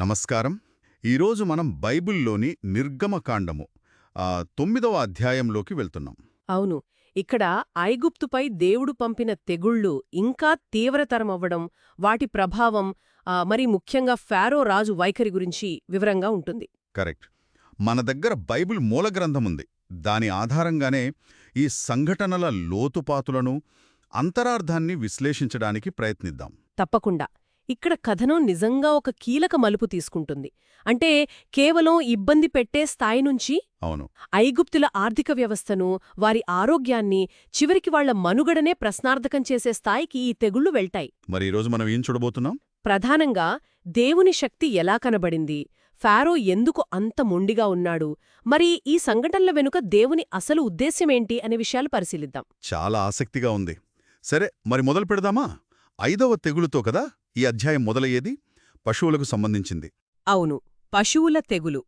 నమస్కారం. ఈరోజు మనం బైబిల్లోని నిర్గమకాండము తొమ్మిదవ అధ్యాయంలోకి వెళ్తున్నాం. అవును. ఇక్కడ ఐగుప్తుపై దేవుడు పంపిన తెగుళ్ళు ఇంకా తీవ్రతరమవ్వడం వాటి ప్రభావం మరి ముఖ్యంగా ఫారో రాజు వైఖరి గురించి వివరంగా ఉంటుంది. కరెక్ట్. మన దగ్గర బైబిల్ మూల గ్రంథం ఉంది దాని ఆధారంగానే ఈ సంఘటనల లోతుపాతులను అంతరార్థాన్ని విశ్లేషించడానికి ప్రయత్నిద్దాం. తప్పకుండా. ఇక్కడ కథనం నిజంగా ఒక కీలక మలుపు తీసుకుంటుంది. అంటే కేవలం ఇబ్బంది పెట్టే స్థాయి నుంచి అవును. ఐగుప్తుల ఆర్థిక వ్యవస్థను వారి ఆరోగ్యాన్ని చివరికి వాళ్ళ మనుగడనే ప్రశ్నార్థకం చేసే స్థాయికి ఈ తెగుళ్ళు వెళ్తాయి. మరి ఈరోజు మనం ఏం చూడబోతున్నాం? ప్రధానంగా దేవుని శక్తి ఎలా కనబడింది? ఫారో ఎందుకు అంత మొండిగా ఉన్నాడు? మరి ఈ సంఘటనల వెనుక దేవుని అసలు ఉద్దేశ్యమేంటి అనే విషయాలు పరిశీలిద్దాం. చాలా ఆసక్తిగా ఉంది. సరే మరి మొదలు పెడదామా? ఐదవ తెగులుతో కదా? ఈ అధ్యాయం మొదలయ్యేది పశువులకు సంబంధించింది. అవును పశువుల తెగులు.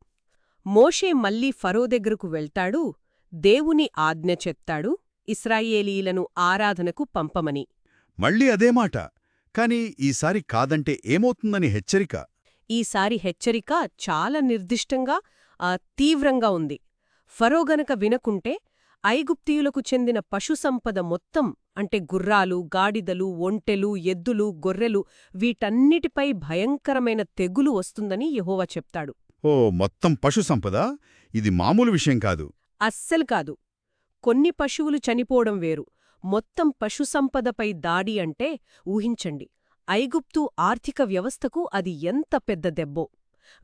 మోషే మళ్ళీ ఫరో దగ్గరకు వెళ్తాడు దేవుని ఆజ్ఞ చెప్తాడు ఇస్రాయేలీలను ఆరాధనకు పంపమని. మళ్ళీ అదే మాట కాని ఈసారి కాదంటే ఏమవుతుందని హెచ్చరిక? ఈసారి హెచ్చరిక చాలా నిర్దిష్టంగా తీవ్రంగా ఉంది. ఫరో గనక వినకుంటే ఐగుప్తీయులకు చెందిన పశుసంపద మొత్తం అంటే గుర్రాలు గాడిదలు ఒంటెలు ఎద్దులు గొర్రెలు వీటన్నిటిపై భయంకరమైన తెగులు వస్తుందని యెహోవా చెప్తాడు. ఓ మొత్తం పశు సంపద ఇది మామూలు విషయం కాదు. అస్సలు కాదు. కొన్ని పశువులు చనిపోవడం వేరు. మొత్తం పశుసంపదపై దాడి అంటే ఊహించండి. ఐగుప్తు ఆర్థిక వ్యవస్థకు అది ఎంత పెద్ద దెబ్బో.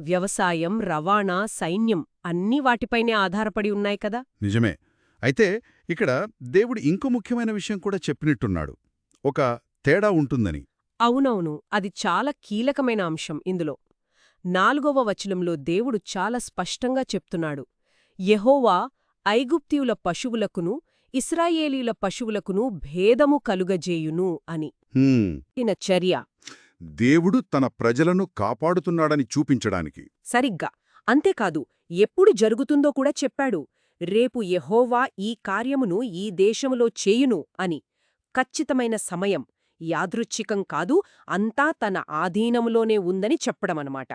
వ్యవసాయం రవాణా సైన్యం అన్నీ వాటిపైనే ఆధారపడి ఉన్నాయి కదా? నిజమే. అయితే ఇక్కడ దేవుడు ఇంకో ముఖ్యమైన విషయం కూడా చెప్పినట్టున్నాడు. ఒక తేడా ఉంటుందని. అవునవును అది చాలా కీలకమైన అంశం ఇందులో. నాలుగవ వచనంలో దేవుడు చాలా స్పష్టంగా చెప్తున్నాడు. యెహోవా ఐగుప్తీయుల పశువులకును ఇస్రాయేలీల పశువులకును భేదము కలుగజేయును అని. చర్య. దేవుడు తన ప్రజలను కాపాడుతున్నాడని చూపించడానికి. సరిగ్గా. అంతేకాదు ఎప్పుడు జరుగుతుందో కూడా చెప్పాడు. రేపు యెహోవా ఈ కార్యమును ఈ దేశములో చేయును అని. ఖచ్చితమైన సమయం యాదృచ్ఛికం కాదు అంతా తన ఆధీనములోనే ఉందని చెప్పడమనమాట.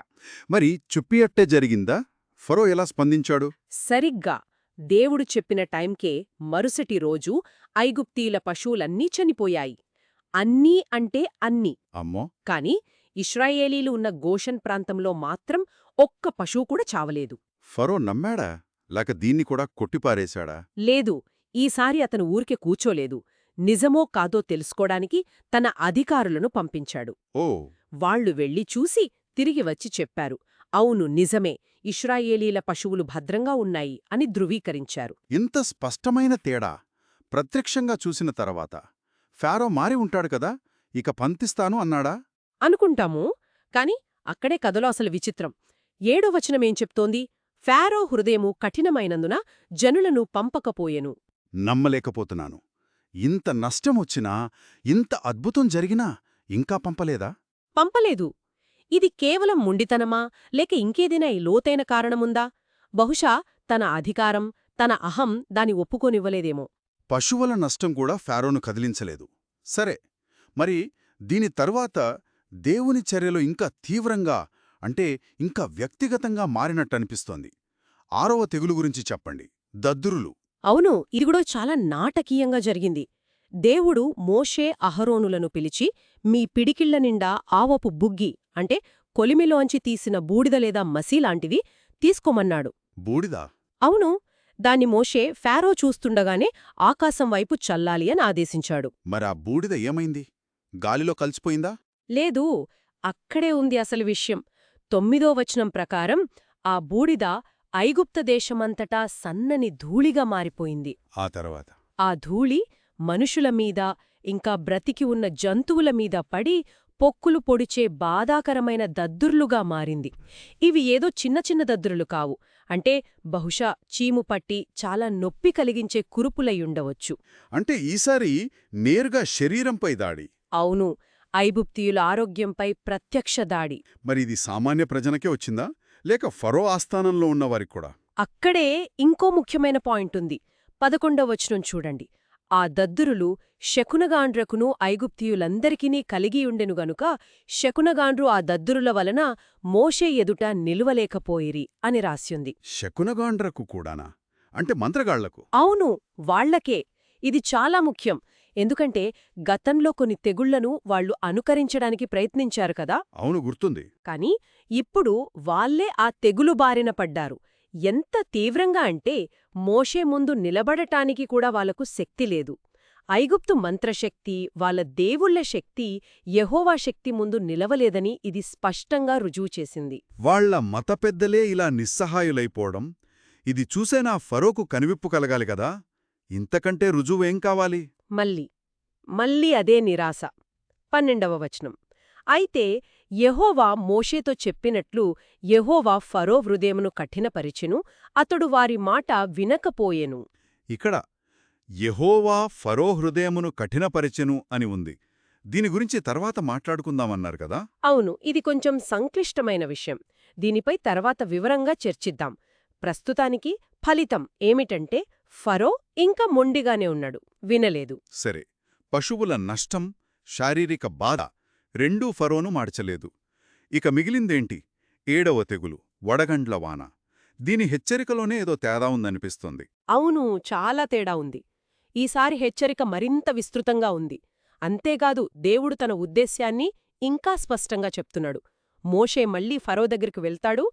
మరి చుప్పియట్టే జరిగిందా? ఫరో ఎలా స్పందించాడు? సరిగ్గా. దేవుడు చెప్పిన టైంకే మరుసటి రోజు ఐగుప్తీల పశువులన్నీ చనిపోయాయి. అన్నీ అంటే అన్నీ. అమ్మో! కాని ఇస్రాయేలీలు ఉన్న గోషన్ ప్రాంతంలో మాత్రం ఒక్క పశువు కూడా చావలేదు. ఫరో నమ్మాడా? లేక దీన్ని కూడా కొట్టిపారేశాడా? లేదు. ఈసారి అతను ఊరికే కూచోలేదు నిజమో కాదో తెలుసుకోడానికి తన అధికారులను పంపించాడు. ఓ. వాళ్ళు వెళ్ళి చూసి తిరిగి వచ్చి చెప్పారు. అవును నిజమే. ఇస్రాయేలీల పశువులు భద్రంగా ఉన్నాయి అని ధృవీకరించారు. ఇంత స్పష్టమైన తేడా. ప్రత్యక్షంగా చూసిన తర్వాత. ఫారో మారి ఉంటాడు కదా? ఇక పంతిస్తాను అన్నాడా? అనుకుంటాము. కాని అక్కడే కథలో అసలు విచిత్రం. ఏడో వచనమేం చెప్తోంది? ఫారో హృదయము కఠినమైనందున జనులను పంపకపోయెను. నమ్మలేకపోతున్నాను. ఇంత నష్టమొచ్చినా ఇంత అద్భుతం జరిగినా ఇంకా పంపలేదా? పంపలేదు. ఇది కేవలం ముండితనమా లేక ఇంకేదైనా ఈ లోతైన కారణముందా? బహుశా తన అధికారం తన అహం దాని ఒప్పుకోనివ్వలేదేమో. పశువుల నష్టం కూడా ఫారోను కదిలించలేదు. సరే మరి దీని తరువాత దేవుని చర్యలు ఇంకా తీవ్రంగా అంటే ఇంకా వ్యక్తిగతంగా మారినట్టనిపిస్తోంది. ఆరవ తెగులు గురించి చెప్పండి. దద్దురులు అవును ఇది కూడా చాలా నాటకీయంగా జరిగింది. దేవుడు మోషే అహరోనులను పిలిచి మీ పిడికిళ్ళ నిండా ఆవపు బుగ్గి అంటే కొలిమిలోంచి తీసిన బూడిద లేదా మసీలాంటివి తీసుకోమన్నాడు. బూడిదా? అవును దాన్ని మోషే ఫారో చూస్తుండగానే ఆకాశం వైపు చల్లాలి అని ఆదేశించాడు. మరి ఆ బూడిద ఏమైంది? గాలిలో కలిసిపోయిందా? లేదు అక్కడే ఉంది అసలు విషయం. తొమ్మిదో వచనం ప్రకారం ఆ బూడిద ఐగుప్త దేశమంతటా సన్నని ధూళిగా మారిపోయింది. ఆ తర్వాత? ఆ ధూళి మనుషుల మీద ఇంకా బ్రతికి ఉన్న జంతువుల మీద పడి పొక్కులు పొడిచే బాధాకరమైన దద్దుర్లుగా మారింది. ఇవి ఏదో చిన్న చిన్న దద్దురులు కావు. అంటే బహుశా చీము పట్టి చాలా నొప్పి కలిగించే కురుపులయ్యుండవచ్చు అంటే ఈసారి నేరుగా శరీరంపై దాడి. అవును. ఐగుప్తీయుల ఆరోగ్యంపై ప్రత్యక్ష దాడి. మరి ఇది సామాన్య ప్రజనకే వచ్చిందా? లేక ఫరో ఆస్థానంలో ఉన్నవారికి కూడా? అక్కడే ఇంకో ముఖ్యమైన పాయింట్ ఉంది. పదకొండవ వచనం చూడండి. ఆ దద్దురులు శకునగాండ్రకును ఐగుప్తియులందరికీ కలిగియుండెను గనుక శకునగాండ్రు ఆ దద్దురుల వలన మోషే ఎదుట నిలువలేకపోయిరి అని రాస్యుంది. శకునగాండ్రకు కూడానా? అంటే మంత్రగాళ్ళకు? అవును వాళ్ళకే. ఇది చాలా ముఖ్యం. ఎందుకంటే గతంలో కొన్ని తెగుళ్ళను వాళ్ళు అనుకరించడానికి ప్రయత్నించారు కదా? అవును గుర్తుంది. కాని ఇప్పుడు వాళ్ళే ఆ తెగులు బారిన పడ్డారు. ఎంత తీవ్రంగా అంటే మోషే ముందు నిలబడటానికి కూడా వాళ్ళకు శక్తి లేదు. ఐగుప్తు మంత్రశక్తి వాళ్ళ దేవుళ్ళ శక్తి యెహోవా శక్తి ముందు నిలవలేదని ఇది స్పష్టంగా రుజువు చేసింది. వాళ్ళ మత పెద్దలే ఇలా నిస్సహాయులైపోవడం ఇది చూసేనా ఫరోకు కనివిప్పు కలగాలి కదా? ఇంతకంటే రుజువేం కావాలి? మళ్ళీ. మళ్ళీ అదే నిరాశ. పన్నెండవ వచనం. అయితే యెహోవా మోషేతో చెప్పినట్లు యెహోవా ఫరో హృదయమును కఠినపరిచెను అతడు వారి మాట వినకపోయెను. ఇక్కడ యెహోవా ఫరో హృదయమును కఠినపరిచెను అని ఉంది. దీని గురించి తర్వాత మాట్లాడుకుందామన్నారు కదా? అవును ఇది కొంచెం సంక్లిష్టమైన విషయం. దీనిపై తర్వాత వివరంగా చర్చిద్దాం. ప్రస్తుతానికి ఫలితం ఏమిటంటే ఫరో ఇంకా మొండిగానే ఉన్నాడు వినలేదు. సరే పశువుల నష్టం శారీరక బాధ రెండూ ఫరోను మార్చలేదు. ఇక మిగిలిందేంటి? ఏడవ తెగులు వడగండ్ల వాన. దీని హెచ్చరికలోనే ఏదో తేడా ఉందనిపిస్తోంది. అవును చాలా తేడా ఉంది. ఈసారి హెచ్చరిక మరింత విస్తృతంగా ఉంది. అంతేకాదు దేవుడు తన ఉద్దేశ్యాన్ని ఇంకా స్పష్టంగా చెప్తున్నాడు. మోషే మళ్ళీ ఫరో దగ్గరికి వెళ్తాడు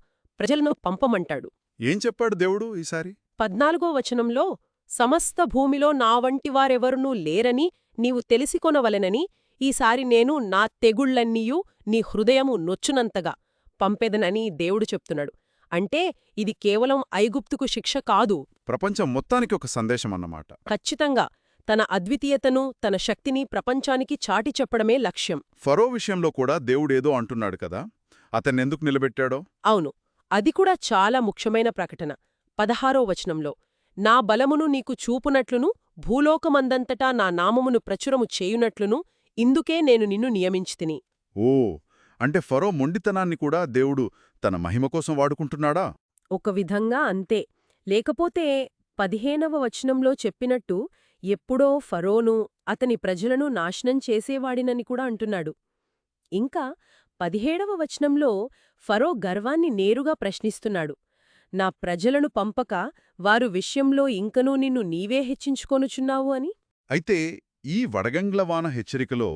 ప్రజలను పంపమంటాడు. ఏం చెప్పాడు దేవుడు ఈసారి? పద్నాలుగో వచనంలో సమస్త భూమిలో నా వంటివారెవరునూ లేరని నీవు తెలిసికొనవలెనని ఈసారి నేను నా తెగుళ్ళన్నీయూ నీ హృదయము నొచ్చునంతగా పంపెదనని దేవుడు చెప్తున్నాడు. అంటే ఇది కేవలం ఐగుప్తుకు శిక్ష కాదు. ప్రపంచం మొత్తానికి ఒక సందేశం అన్నమాట ఖచ్చితంగా తన అద్వితీయతను తన శక్తిని ప్రపంచానికి చాటి చెప్పడమే లక్ష్యం. ఫరో విషయంలో కూడా దేవుడేదో అంటున్నాడు కదా అతన్నెందుకు నిలబెట్టాడో? అవును అది కూడా చాలా ముఖ్యమైన ప్రకటన. పదహారో వచనంలో నా బలమును నీకు చూపునట్లును భూలోకమందంతటా నా నామమును ప్రచురము చేయునట్లును ఇందుకే నేను నిన్ను నియమించితిని. ఓ అంటే ఫరో మొండితనాన్ని కూడా దేవుడు తన మహిమ కోసం వాడుకుంటున్నాడా? ఒక విధంగా అంతే. లేకపోతే పదిహేనవ వచనంలో చెప్పినట్టు ఎప్పుడో ఫరోను అతని ప్రజలను నాశనం చేసేవాడినని కూడా అంటున్నాడు. ఇంకా పదిహేడవ వచనంలో ఫరో గర్వాన్ని నేరుగా ప్రశ్నిస్తున్నాడు. నా ప్రజలను పంపక వారు విషయంలో ఇంకనూ నిన్ను నీవే హెచ్చించుకొనుచున్నావు అని? అయితే ఈ వడగండ్ల వాన హెచ్చరికలో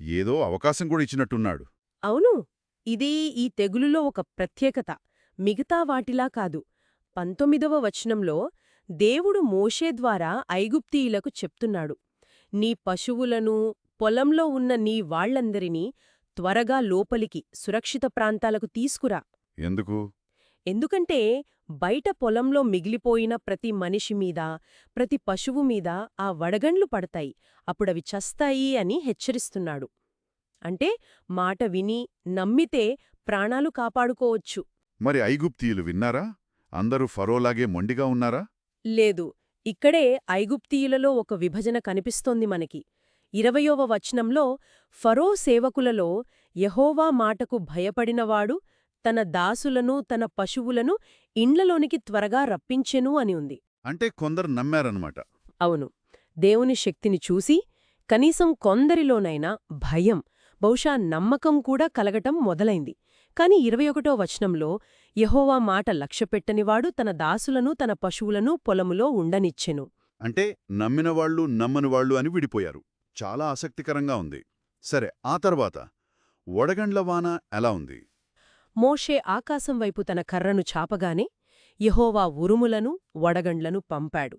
ఏదో అవకాశం కూడా ఇచ్చినట్టున్నాడు. అవును ఇది ఈ తెగులులో ఒక ప్రత్యేకత మిగతా వాటిలా కాదు. పంతొమ్మిదవ వచనంలో దేవుడు మోషే ద్వారా ఐగుప్తీయులకు చెప్తున్నాడు నీ పశువులను పొలంలో ఉన్న నీ వాళ్ళందరినీ త్వరగా లోపలికి సురక్షిత ప్రాంతాలకు తీసుకురా. ఎందుకు? ఎందుకంటే బయట పొలంలో మిగిలిపోయిన ప్రతి మనిషి మీద ప్రతి పశువు మీద ఆ వడగండ్లు పడతాయి. అప్పుడవి చస్తాయి అని హెచ్చరిస్తున్నాడు. అంటే మాట విని నమ్మితే ప్రాణాలు కాపాడుకోవచ్చు. మరి ఐగుప్తీయులు విన్నారా? అందరూ ఫరోలాగే మొండిగా ఉన్నారా? లేదు. ఇక్కడే ఐగుప్తీయులలో ఒక విభజన కనిపిస్తోంది మనకి. ఇరవయోవ వచనంలో ఫరో సేవకులలో యహోవా మాటకు భయపడినవాడు తన దాసులను తన పశువులను ఇండ్లలోనికి త్వరగా రప్పించెను అని ఉంది. అంటే కొందరు నమ్మారన్నమాట. అవును. దేవుని శక్తిని చూసి కనీసం కొందరిలోనైనా భయం బహుశా నమ్మకం కూడా కలగటం మొదలైంది. కాని ఇరవై ఒకటో వచనంలో యహోవా మాట లక్ష్యపెట్టనివాడు తన దాసులను తన పశువులను పొలములో ఉండనిచ్చెను. అంటే నమ్మినవాళ్ళు నమ్మనివాళ్ళు అని విడిపోయారు. చాలా ఆసక్తికరంగా ఉంది. సరే ఆ తర్వాత వడగండ్ల వాన ఎలా ఉంది? మోషే ఆకాశం వైపు తన కర్రను చాపగానే యెహోవా ఉరుములను వడగండ్లను పంపాడు.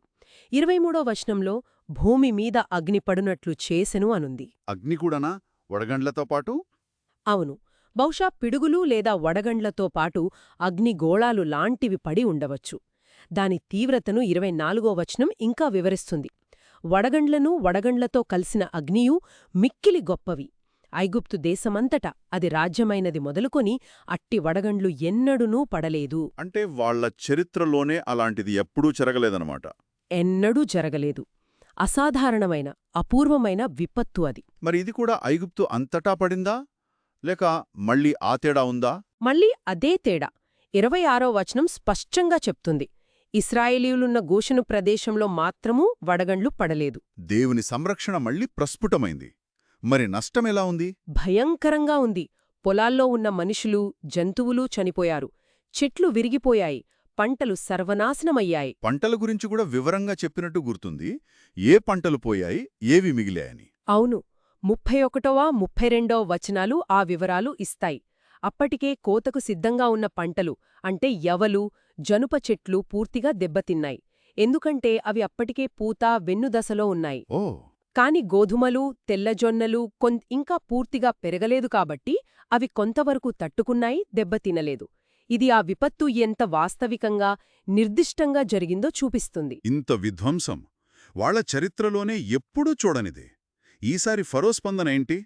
ఇరవై మూడో వచనంలో భూమి మీద అగ్ని పడునట్లు చేసెను అనుంది. అగ్ని కూడానా? వడగండ్లతో పాటు? అవును. బహుశా పిడుగులు లేదా వడగండ్లతో పాటు అగ్నిగోళాలు లాంటివి పడి ఉండవచ్చు. దాని తీవ్రతను ఇరవై నాలుగో వచనం ఇంకా వివరిస్తుంది. వడగండ్లను వడగండ్లతో కలిసిన అగ్నియు మిక్కిలి గొప్పవి. ఐగుప్తు దేశమంతటా అది రాజ్యమైనది మొదలుకొని అట్టి వడగండ్లు ఎన్నడూనూ పడలేదు. అంటే వాళ్ళ చరిత్రలోనే అలాంటిది ఎప్పుడూ జరగలేదన్నమాట. ఎన్నడూ జరగలేదు. అసాధారణమైన అపూర్వమైన విపత్తు అది. మరి ఇది కూడా ఐగుప్తు అంతటా పడిందా? లేక మళ్ళీ ఆ తేడా ఉందా? మళ్ళీ అదే తేడా. ఇరవై ఆరో వచనం స్పష్టంగా చెప్తుంది. ఇస్రాయేలీయులున్న గోషను ప్రదేశంలో మాత్రమూ వడగండ్లు పడలేదు. దేవుని సంరక్షణ మళ్ళీ ప్రస్ఫుటమైంది. మరి నష్టమెలా ఉంది? భయంకరంగా ఉంది. పొలాల్లో ఉన్న మనుషులు జంతువులు చనిపోయారు. చెట్లు విరిగిపోయాయి. పంటలు సర్వనాశనమయ్యాయి. పంటల గురించి కూడా వివరంగా చెప్పినట్టు గుర్తుంది. ఏ పంటలు పోయాయి? ఏవి మిగిలాయని? అవును. ముప్పై ఒకటవ ముప్పై రెండవ వచనాలు ఆ వివరాలు ఇస్తాయి. అప్పటికే కోతకు సిద్ధంగా ఉన్న పంటలు అంటే యవలు జనుప చెట్లు పూర్తిగా దెబ్బతిన్నాయి. ఎందుకంటే అవి అప్పటికే పూత వెన్నుదశలో ఉన్నాయి. ఓ! కాని గోధుమలు తెల్లజొన్నలు కొన్ ఇంకా పూర్తిగా పెరగలేదు కాబట్టి అవి కొంతవరకు తట్టుకున్నాయి దెబ్బతినలేదు ఇది ఆ విపత్తు ఎంత వాస్తవికంగా నిర్దిష్టంగా జరిగిందో చూపిస్తుంది. ఇంత విధ్వంసం! వాళ్ళ చరిత్రలోనే ఎప్పుడూ చూడనిదే. ఈసారి ఫరో స్పందన ఏంటి?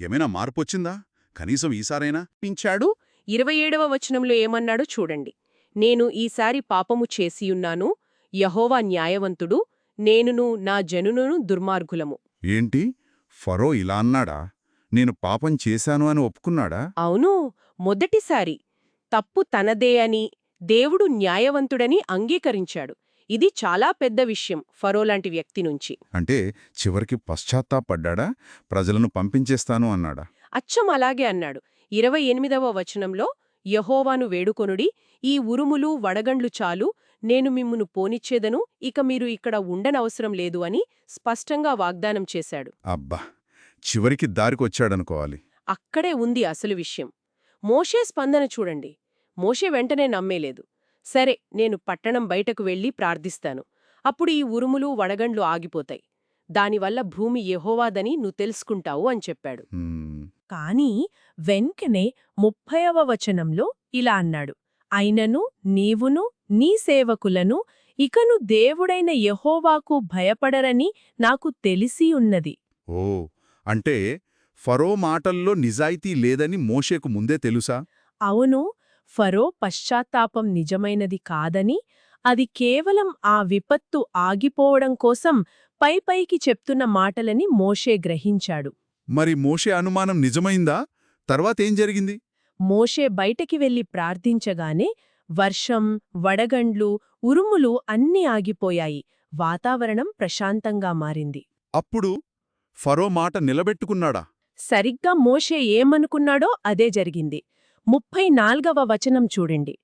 ఏమైనా మార్పొచ్చిందా? కనీసం ఈసారైనా? పించాడు? ఇరవై ఏడవ వచనంలో ఏమన్నాడో చూడండి. నేను ఈసారి పాపము చేసియున్నాను యహోవా న్యాయవంతుడు నేనును నా జనునును దుర్మార్గులము. ఏంటి? ఫరో ఇలా అన్నాడా? నేను పాపం చేశాను అని ఒప్పుకున్నాడా? అవును మొదటిసారి. తప్పు తనదే అని దేవుడు న్యాయవంతుడని అంగీకరించాడు. ఇది చాలా పెద్ద విషయం ఫరోలాంటి వ్యక్తి నుంచి. అంటే చివరికి పశ్చాత్తాపడ్డా ప్రజలను పంపించేస్తాను అన్నాడా? అచ్చం అలాగే అన్నాడు. ఇరవై ఎనిమిదవ వచనంలో యహోవాను వేడుకొనుడి ఈ ఉరుములు వడగండ్లు చాలు నేను మిమ్మును పోనిచ్చేదను ఇక మీరు ఇక్కడ ఉండనవసరం లేదు అని స్పష్టంగా వాగ్దానం చేశాడు. అబ్బా! చివరికి దారికొచ్చాడనుకోవాలి. అక్కడే ఉంది అసలు విషయం. మోషే స్పందన చూడండి. మోషే వెంటనే నమ్మేలేదు. సరే నేను పట్టణం బయటకు వెళ్ళి ప్రార్థిస్తాను. అప్పుడు ఈ ఉరుములు వడగండ్లు ఆగిపోతాయి. దానివల్ల భూమి యెహోవాదని నువ్వు తెలుసుకుంటావు అని చెప్పాడు. కాని వెంకనే ముప్పైవ వచనంలో ఇలా అన్నాడు. అయినను నీవును నీ సేవకులను ఇకను దేవుడైన యెహోవాకు భయపడరని నాకు తెలిసి ఉన్నది. ఓ అంటే ఫరో మాటల్లో నిజాయితీ లేదని మోషేకు ముందే తెలుసా? అవును ఫరో పశ్చాత్తాపం నిజమైనది కాదని అది కేవలం ఆ విపత్తు ఆగిపోవడం కోసం పైపైకి చెప్తున్న మాటలని మోషే గ్రహించాడు. మరి మోషే అనుమానం నిజమైందా? తర్వాతేం జరిగింది? మోషే బయటికి వెళ్ళి ప్రార్థించగానే వర్షం వడగండ్లు ఉరుములు అన్నీ ఆగిపోయాయి. వాతావరణం ప్రశాంతంగా మారింది. అప్పుడు ఫరో మాట నిలబెట్టుకున్నాడా? సరిగ్గా మోషే ఏమనుకున్నాడో అదే జరిగింది. ముప్పై నాల్గవ వచనం చూడండి.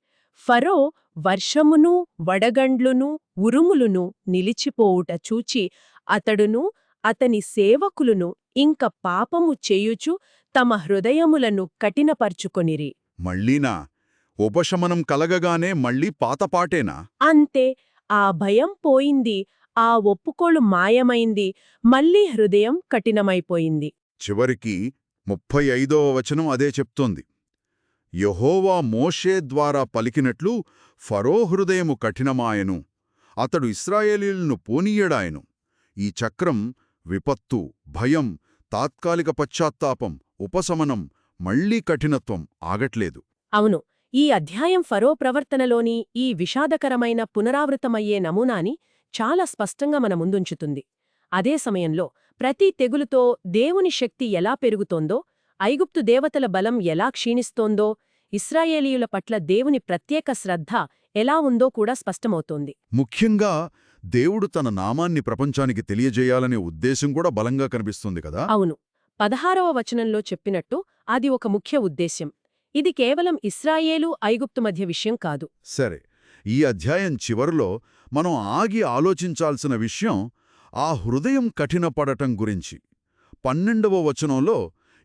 ఫరో వర్షమును వడగండ్లును ఉరుములును నిలిచిపోవుట చూచి అతడును అతని సేవకులును ఇంక పాపము చేయుచు తమ హృదయములను కఠినపర్చుకొనిరి. మళ్ళీనా? ఉపశమనం కలగగానే మళ్ళీ పాతపాటేనా అంతే. ఆ భయం పోయింది. ఆ ఒప్పుకోలు మాయమైంది. మళ్ళీ హృదయం కఠినమైపోయింది. చివరికి ముప్పై ఐదవ వచనం అదే చెప్తోంది. యహోవా మోషే ద్వారా పలికినట్లు ఫరో హృదయము కఠినమాయను. అతడు ఇస్రాయేలీలను పోనీయడాయను. ఈ చక్రం విపత్తు భయం తాత్కాలిక పశ్చాత్తాపం ఉపశమనం మళ్ళీ కఠినత్వం ఆగట్లేదు. అవును. ఈ అధ్యాయం ఫరో ప్రవర్తనలోని ఈ విషాదకరమైన పునరావృతమయ్యే నమూనాని చాలా స్పష్టంగా మన ముందుంచుతుంది. అదే సమయంలో ప్రతి తెగులుతో దేవుని శక్తి ఎలా పెరుగుతోందో ఐగుప్తు దేవతల బలం ఎలా క్షీణిస్తోందో ఇస్రాయేలీయుల పట్ల దేవుని ప్రత్యేక శ్రద్ధ ఎలా ఉందో కూడా స్పష్టమవుతోంది. ముఖ్యంగా దేవుడు తన నామాన్ని ప్రపంచానికి తెలియజేయాలనే ఉద్దేశం కూడా బలంగా కనిపిస్తుంది కదా? అవును. పదహారవ వచనంలో చెప్పినట్టు అది ఒక ముఖ్య ఉద్దేశ్యం. ఇది కేవలం ఇస్రాయేలు ఐగుప్తు మధ్య విషయం కాదు. సరే ఈ అధ్యాయం చివరిలో మనం ఆగి ఆలోచించాల్సిన విషయం ఆ హృదయం కఠినపడటం గురించి. పన్నెండవ వచనంలో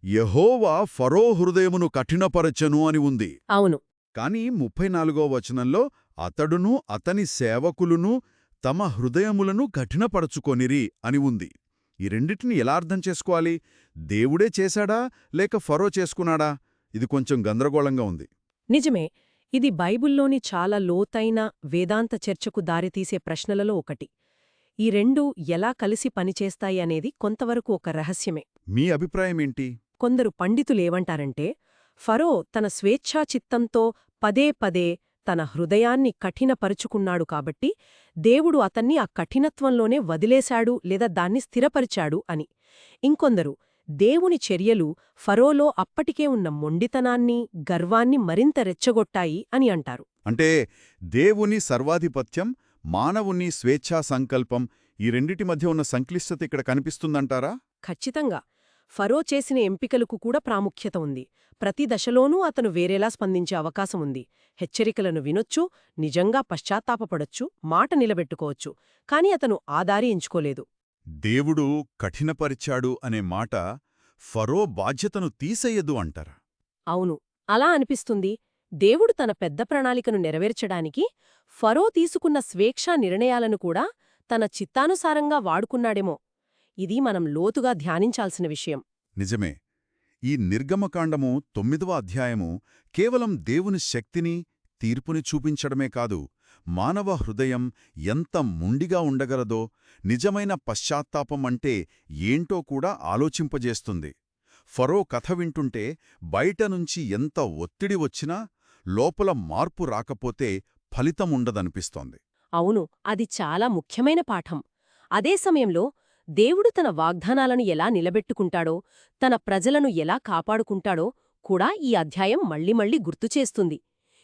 యహోవా ఫరో హృదయమును కఠినపరచెను అని ఉంది. అవును. కాని ముప్పై నాలుగో వచనంలో అతడును అతని సేవకులును తమ హృదయములను కఠినపరచుకొనిరి అని ఉంది. ఈ రెండిటిని ఎలా అర్థం చేసుకోవాలి? దేవుడే చేశాడా లేక ఫరో చేసుకున్నాడా? ఇది కొంచెం గందరగోళంగా ఉంది. నిజమే ఇది బైబిల్లోని చాలా లోతైన వేదాంత చర్చకు దారితీసే ప్రశ్నలలో ఒకటి. ఈ రెండు ఎలా కలిసి పనిచేస్తాయి అనేది కొంతవరకు ఒక రహస్యమే. మీ అభిప్రాయమేంటి కొందరు పండితులేమంటారంటే ఫరో తన స్వేచ్ఛాచిత్తంతో పదే పదే తన హృదయాన్ని కఠినపరుచుకున్నాడు కాబట్టి దేవుడు అతన్ని ఆ కఠినత్వంలోనే వదిలేశాడు లేదా దాన్ని స్థిరపరిచాడు అని. ఇంకొందరు దేవుని చర్యలు ఫరోలో అప్పటికే ఉన్న మొండితనాన్ని గర్వాన్ని మరింత రెచ్చగొట్టాయి అని అంటారు. అంటే దేవుని సర్వాధిపత్యం మానవుని స్వేచ్ఛా సంకల్పం ఈ రెండిటి మధ్య ఉన్న సంక్లిష్టత ఇక్కడ కనిపిస్తుందంటారా? ఖచ్చితంగా. ఫరో చేసిన ఎంపికలకు కూడా ప్రాముఖ్యత ఉంది. ప్రతి దశలోనూ అతను వేరేలా స్పందించే అవకాశం ఉంది. హెచ్చరికలను వినొచ్చు నిజంగా పశ్చాత్తాపపడొచ్చు మాట నిలబెట్టుకోవచ్చు. కాని అతను ఆ దారి ఎంచుకోలేదు. దేవుడు కఠినపరిచాడు అనే మాట ఫరో బాధ్యతను తీసేయదు అంటారా. అవును అలా అనిపిస్తుంది. దేవుడు తన పెద్ద ప్రణాళికను నెరవేర్చడానికి ఫరో తీసుకున్న స్వేచ్ఛా నిర్ణయాలను కూడా తన చిత్తానుసారంగా వాడుకున్నాడేమో. ఇది మనం లోతుగా ధ్యానించాల్సిన విషయం. నిజమే. ఈ నిర్గమకాండము తొమ్మిదవ అధ్యాయము కేవలం దేవుని శక్తిని తీర్పుని చూపించడమే కాదు మానవ హృదయం ఎంత ముండిగా ఉండగలదో నిజమైన పశ్చాత్తాపం అంటే ఏంటో కూడా ఆలోచింపజేస్తుంది. ఫరో కథ వింటుంటే బయట నుంచి ఎంత ఒత్తిడి వచ్చినా లోపల మార్పు రాకపోతే ఫలితముండదనిపిస్తోంది అవును అది చాలా ముఖ్యమైన పాఠం. అదే సమయంలో దేవుడు తన వాగ్దానాలను ఎలా నిలబెట్టుకుంటాడో తన ప్రజలను ఎలా కాపాడుకుంటాడో కూడా ఈ అధ్యాయం మళ్ళీ మళ్ళీ గుర్తుచేస్తుంది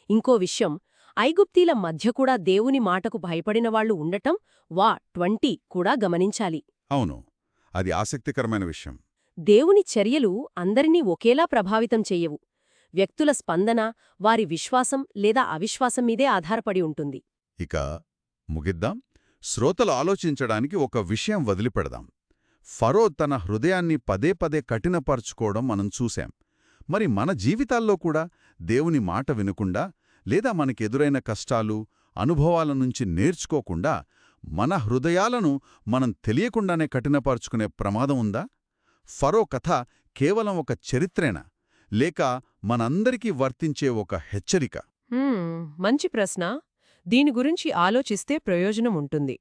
ఇంకో విషయం ఐగుప్తీల మధ్య కూడా దేవుని మాటకు భయపడినవాళ్ళు ఉండటం వా ట్వంటీ కూడా గమనించాలి. అవును అది ఆసక్తికరమైన విషయం. దేవుని చర్యలు అందరినీ ఒకేలా ప్రభావితం చెయ్యవు వ్యక్తుల స్పందన వారి విశ్వాసం లేదా అవిశ్వాసం మీదే ఆధారపడి ఉంటుంది. ఇక ముగిద్దాం. శ్రోతలు ఆలోచించడానికి ఒక విషయం వదిలిపెడదాం. ఫరో తన హృదయాన్ని పదే పదే కఠినపరుచుకోవడం మనం చూశాం. మరి మన జీవితాల్లో కూడా దేవుని మాట వినకుండా లేదా మనకెదురైన కష్టాలు అనుభవాల నుంచి నేర్చుకోకుండా మన హృదయాలను మనం తెలియకుండానే కఠినపరుచుకునే ప్రమాదం ఉందా? ఫరో కథ కేవలం ఒక చరిత్రేనా? లేక మనందరికీ వర్తించే ఒక హెచ్చరిక? మంచి ప్రశ్న. దీని గురించి ఆలోచిస్తే ప్రయోజనం ఉంటుంది.